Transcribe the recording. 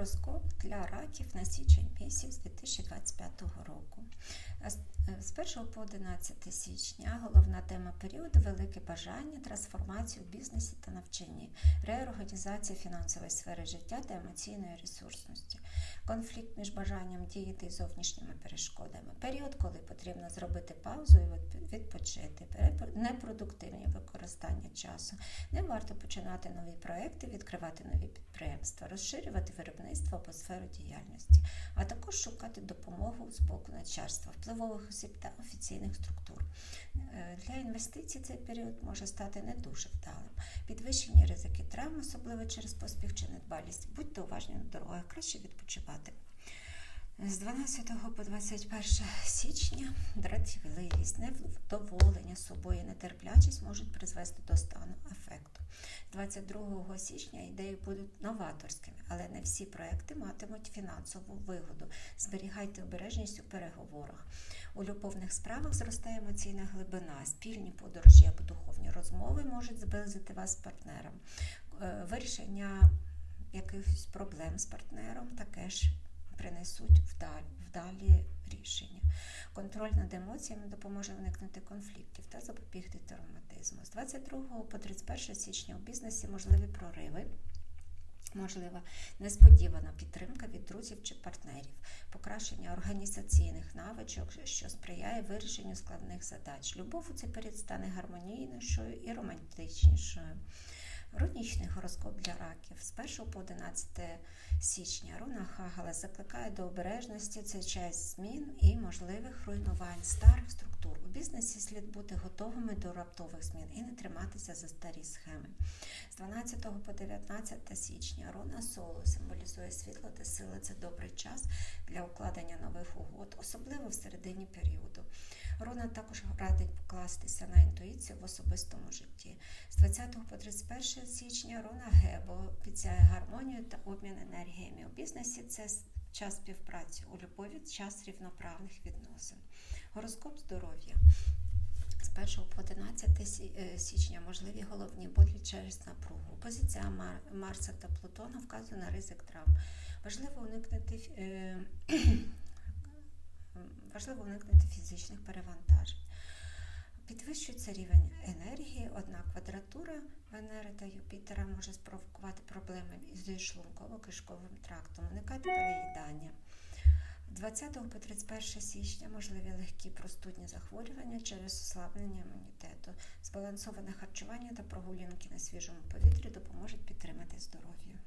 Гороскоп для раків на січень місяць 2025 року. Е, з 1 по 11 січня головна тема періоду велике бажання, трансформацію в бізнесі та навчанні, реорганізація фінансової сфери життя та емоційної ресурсності, конфлікт між бажанням діяти і зовнішніми перешкодами, період, коли потрібно зробити паузу і відпочити, непродуктивні використання часу. Не варто починати нові проекти, відкривати нові підприємства, розширювати виробництво або сферу діяльності, а також шукати допомогу з боку начальства, впливових осіб та офіційних структур. Е, Для інвестицій цей період може стати не дуже вдалим. Підвищені ризики травм, особливо через поспіх чи недбалість. Будьте уважні на дорогах, краще відпочивати. З 12 по 21 січня дратівливість, невдоволення собою, нетерплячість можуть призвести до стану афекту. 22 січня ідеї будуть новаторськими, але не всі проекти матимуть фінансову вигоду. Зберігайте обережність у переговорах. У любовних справах зростає емоційна глибина, спільні подорожі або духовні розмови можуть зблизити вас з партнером. Е, Вирішення якихось проблем з партнером таке ж принесуть вдалі, вдалі рішення. Контроль над емоціями допоможе уникнути конфліктів та запобігти травматизму. З 22 по 31 січня у бізнесі можливі прориви. Можлива несподівана підтримка від друзів чи партнерів, покращення організаційних навичок, що сприяє вирішенню складних задач. Любов у цей період стане гармонійнішою і романтичнішою. Рунічний гороскоп для раків з 1 по 11 січня руна Хагала закликає до обережності. Це час змін і можливих руйнувань старих структур. У бізнесі слід бути готовими до раптових змін і не триматися за старі схеми. З 12 по 19 січня руна Соло символізує світло та сили. Це добрий час для укладення нових угод, особливо в середині періоду. Руна також радить покластися на інтуїцію в особистому житті. З 20 по 31 січня руна Гебо обіцяє гармонію та обмін енергіями. У бізнесі це час співпраці, у любові час рівноправних відносин. Гороскоп здоров'я. З 1 по 11 е, січня можливі головні болі через напругу. Позиція Мар- Марса та Плутона вказує на ризик травм. Важливо уникнути е, важливо уникнути фізичних перевантажень. Підвищується рівень енергії, однак квадратура Венери та Юпітера може спровокувати проблеми із шлунково-кишковим трактом, уникати переїдання. 20 по 31 січня можливі легкі простудні захворювання через ослаблення імунітету. Збалансоване харчування та прогулянки на свіжому повітрі допоможуть підтримати здоров'я.